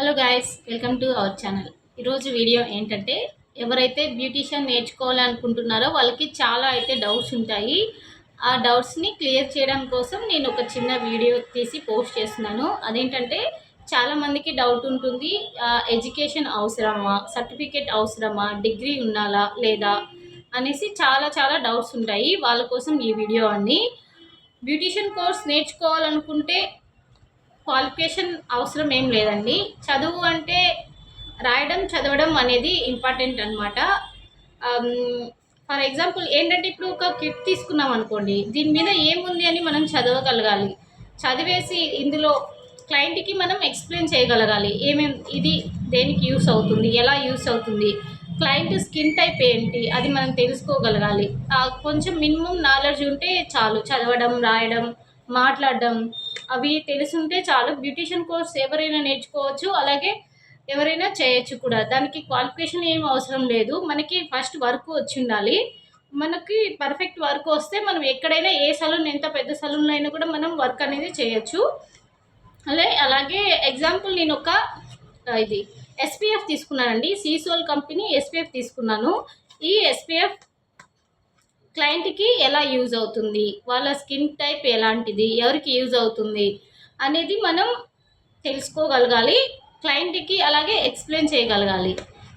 Hello guys welcome to our channel ఈరోజు video ఏంటంటే ఎవరైతే బ్యూటీషియన్ నేర్చుకోవాలనుకుంటున్నారో వాళ్ళకి చాలా అయితే డౌట్స్ ఉంటాయి. ఆ డౌట్స్ని క్లియర్ చేయడం కోసం నేను ఒక చిన్న వీడియో తీసి పోస్ట్ చేస్తున్నాను. అదేంటంటే చాలామందికి డౌట్ ఉంటుంది. ఎడ్యుకేషన్ అవసరమా? సర్టిఫికేట్ అవసరమా? డిగ్రీ ఉండాలా లేదా? అనేసి చాలా చాలా డౌట్స్ ఉంటాయి. వాళ్ళ కోసం ఈ వీడియో అన్ని బ్యూటీషియన్ కోర్స్ నేర్చుకోవాలనుకుంటే క్వాలిఫికేషన్ అవసరం ఏం లేదండి. చదువు అంటే రాయడం చదవడం అనేది ఇంపార్టెంట్ అనమాట ఫర్ ఎగ్జాంపుల్ ఏంటంటే ఇప్పుడు ఒక కిట్ తీసుకున్నాం అనుకోండి దీని మీద ఏముంది అని మనం చదవగలగాలి. చదివేసి ఇందులో క్లయింట్కి మనం ఎక్స్ప్లెయిన్ చేయగలగాలి. ఏమేమి ఇది దేనికి యూస్ అవుతుంది ఎలా యూస్ అవుతుంది క్లయింట్ స్కిన్ టైప్ ఏంటి అది మనం తెలుసుకోగలగాలి. కొంచెం మినిమం నాలెడ్జ్ ఉంటే చాలు. చదవడం రాయడం మాట్లాడడం. అవి తెలుసుంటే చాలు. బ్యూటీషియన్ కోర్స్ ఎవరైనా నేర్చుకోవచ్చు. అలాగే ఎవరైనా చేయొచ్చు కూడా. దానికి క్వాలిఫికేషన్ ఏం అవసరం లేదు. మనకి ఫస్ట్ వర్క్ వచ్చి ఉండాలి మనకి పర్ఫెక్ట్ వర్క్ వస్తే మనం ఎక్కడైనా ఏ సలూన్ ఎంత పెద్ద సలూన్లో అయినా కూడా మనం వర్క్ అనేది చేయొచ్చు. అలే అలాగే ఎగ్జాంపుల్ నేను ఒక ఇది ఎస్పీఎఫ్ తీసుకున్నానండి. సీసోల్ కంపెనీ ఎస్పీఎఫ్ తీసుకున్నాను. ఈ ఎస్పీఎఫ్ క్లయింట్కి ఎలా యూజ్ అవుతుంది? వాళ్ళ స్కిన్ టైప్ ఎలాంటిది? ఎవరికి యూజ్ అవుతుంది? అనేది మనం తెలుసుకోగలగాలి. క్లయింట్కి అలాగే ఎక్స్ప్లెయిన్ చేయగలగాలి.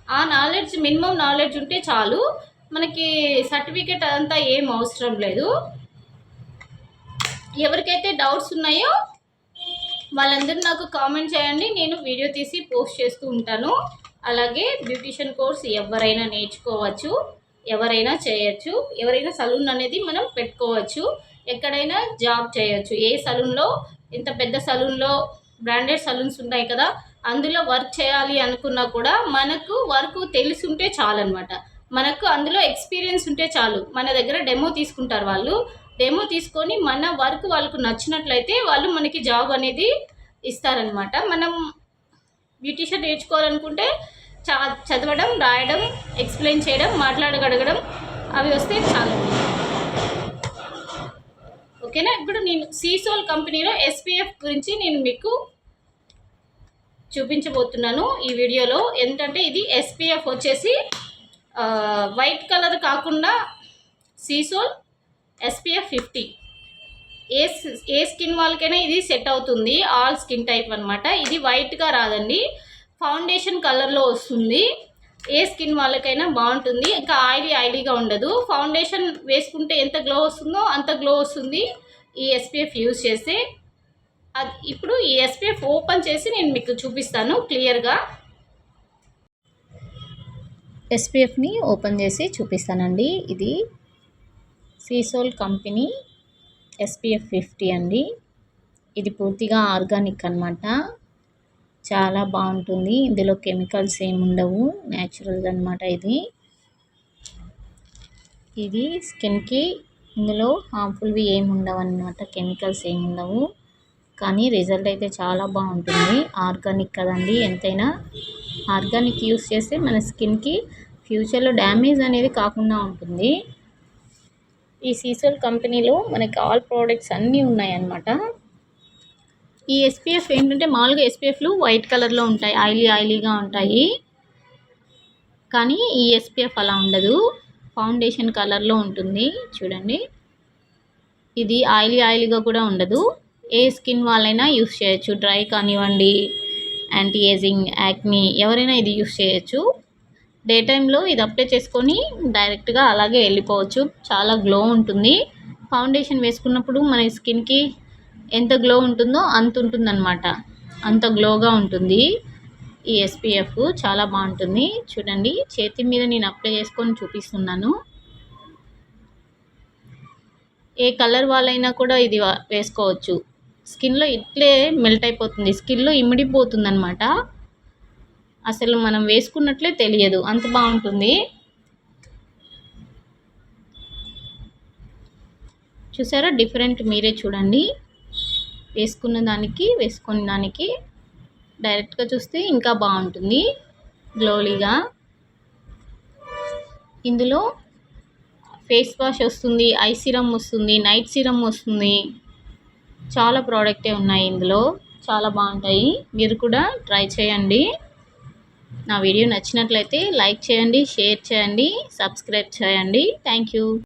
ఆ నాలెడ్జ్ మినిమం నాలెడ్జ్ ఉంటే చాలు. మనకి సర్టిఫికేట్ అంతా ఏం అవసరం లేదు. ఎవరికైతే డౌట్స్ ఉన్నాయో వాళ్ళందరూ నాకు కామెంట్ చేయండి. నేను వీడియో తీసి పోస్ట్ చేస్తూ ఉంటాను. అలాగే బ్యూటిషియన్ కోర్స్ ఎవరైనా నేర్చుకోవచ్చు. ఎవరైనా చేయొచ్చు. ఎవరైనా సలూన్ అనేది మనం పెట్టుకోవచ్చు. ఎక్కడైనా జాబ్ చేయొచ్చు. ఏ సలూన్లో ఇంత పెద్ద సలూన్లో బ్రాండెడ్ సలూన్స్ ఉన్నాయి కదా అందులో వర్క్ చేయాలి అనుకున్నా కూడా మనకు వర్క్ తెలిసి ఉంటే చాలన్నమాట. మనకు అందులో ఎక్స్పీరియన్స్ ఉంటే చాలు. మన దగ్గర డెమో తీసుకుంటారు వాళ్ళు. డెమో తీసుకొని మన వర్క్ వాళ్ళకు నచ్చినట్లయితే వాళ్ళు మనకి జాబ్ అనేది ఇస్తారనమాట మనం బ్యూటీషియన్ నేర్చుకోవాలనుకుంటే చదవడం రాయడం ఎక్స్ప్లెయిన్ చేయడం మాట్లాడగడగడం అవి వస్తే చాలు. ఓకేనా? ఇప్పుడు నేను సీసోల్ కంపెనీలో ఎస్పీఎఫ్ గురించి నేను మీకు చూపించబోతున్నాను ఈ వీడియోలో. ఏంటంటే ఇది ఎస్పీఎఫ్ వచ్చేసి వైట్ కలర్ కాకుండా సీసోల్ ఎస్పీఎఫ్ ఫిఫ్టీ. ఏ ఏ స్కిన్ వాళ్ళకైనా ఇది సెట్ అవుతుంది. ఆల్ స్కిన్ టైప్ అనమాట ఇది వైట్గా రాదండి. ఫౌండేషన్ కలర్లో వస్తుంది. ఏ స్కిన్ వాళ్ళకైనా బాగుంటుంది. ఇంకా ఆయిలీ ఆయిలీగా ఉండదు. ఫౌండేషన్ వేసుకుంటే ఎంత గ్లో వస్తుందో అంత గ్లో వస్తుంది. ఈ ఎస్పీఎఫ్ యూజ్ చేస్తే. అది ఇప్పుడు ఈ ఎస్పీఎఫ్ ఓపెన్ చేసి నేను మీకు చూపిస్తాను క్లియర్గా. ఎస్పీఎఫ్ని ఓపెన్ చేసి చూపిస్తానండి. ఇది సీసోల్ కంపెనీ ఎస్పీఎఫ్ ఫిఫ్టీ అండి. ఇది పూర్తిగా ఆర్గానిక్ అనమాట చాలా బాగుంటుంది. ఇందులో కెమికల్స్ ఏమి ఉండవు. న్యాచురల్ అనమాట ఇది. ఇది స్కిన్కి ఇందులో హార్మ్ఫుల్వి ఏమి ఉండవు అనమాట కెమికల్స్ ఏమి ఉండవు. కానీ రిజల్ట్ అయితే చాలా బాగుంటుంది. ఆర్గానిక్ కదండి. ఎంతైనా ఆర్గానిక్ యూస్ చేస్తే మన స్కిన్కి ఫ్యూచర్లో డ్యామేజ్ అనేది కాకుండా ఉంటుంది. ఈ సీసోల్ కంపెనీలో మనకి ఆల్ ప్రోడక్ట్స్ అన్నీ ఉన్నాయన్నమాట. ఈ ఎస్పీఎఫ్ ఏంటంటే మామూలుగా ఎస్పీఎఫ్లు వైట్ కలర్లో ఉంటాయి ఆయిలీ ఆయిలీగా ఉంటాయి. కానీ ఈ ఎస్పీఎఫ్ అలా ఉండదు. ఫౌండేషన్ కలర్లో ఉంటుంది. చూడండి. ఇది ఆయిలీ ఆయిలీగా కూడా ఉండదు. ఏ స్కిన్ వాళ్ళైనా యూస్ చేయొచ్చు. డ్రై కానివ్వండి యాంటీ ఏజింగ్ యాక్ని ఎవరైనా ఇది యూస్ చేయొచ్చు. డే టైంలో ఇది అప్లై చేసుకొని డైరెక్ట్గా అలాగే వెళ్ళిపోవచ్చు. చాలా గ్లో ఉంటుంది. ఫౌండేషన్ వేసుకున్నప్పుడు మన స్కిన్కి ఎంత గ్లో ఉంటుందో అంత ఉంటుందన్నమాట. అంత గ్లోగా ఉంటుంది. ఈ ఎస్పీఎఫ్ చాలా బాగుంటుంది. చూడండి చేతి మీద నేను అప్లై చేసుకొని చూపిస్తున్నాను. ఏ కలర్ వాళ్ళైనా కూడా ఇది వేసుకోవచ్చు. స్కిన్లో ఇట్లే మెల్ట్ అయిపోతుంది. స్కిన్లో ఇమిడిపోతుంది అనమాట అసలు మనం వేసుకున్నట్లే తెలియదు. అంత బాగుంటుంది. చూసారా? డిఫరెంట్ మీరే చూడండి. వేసుకున్న దానికి వేసుకున్న దానికి డైరెక్ట్గా చూస్తే ఇంకా బాగుంటుంది. గ్లోలీగా. ఇందులో ఫేస్ వాష్ వస్తుంది ఐ సిరమ్ వస్తుంది నైట్ సిరమ్ వస్తుంది. చాలా ప్రోడక్టే ఉన్నాయి ఇందులో. చాలా బాగుంటాయి. మీరు కూడా ట్రై చేయండి. నా వీడియో నచ్చినట్లయితే లైక్ చేయండి షేర్ చేయండి సబ్స్క్రైబ్ చేయండి. Thank you.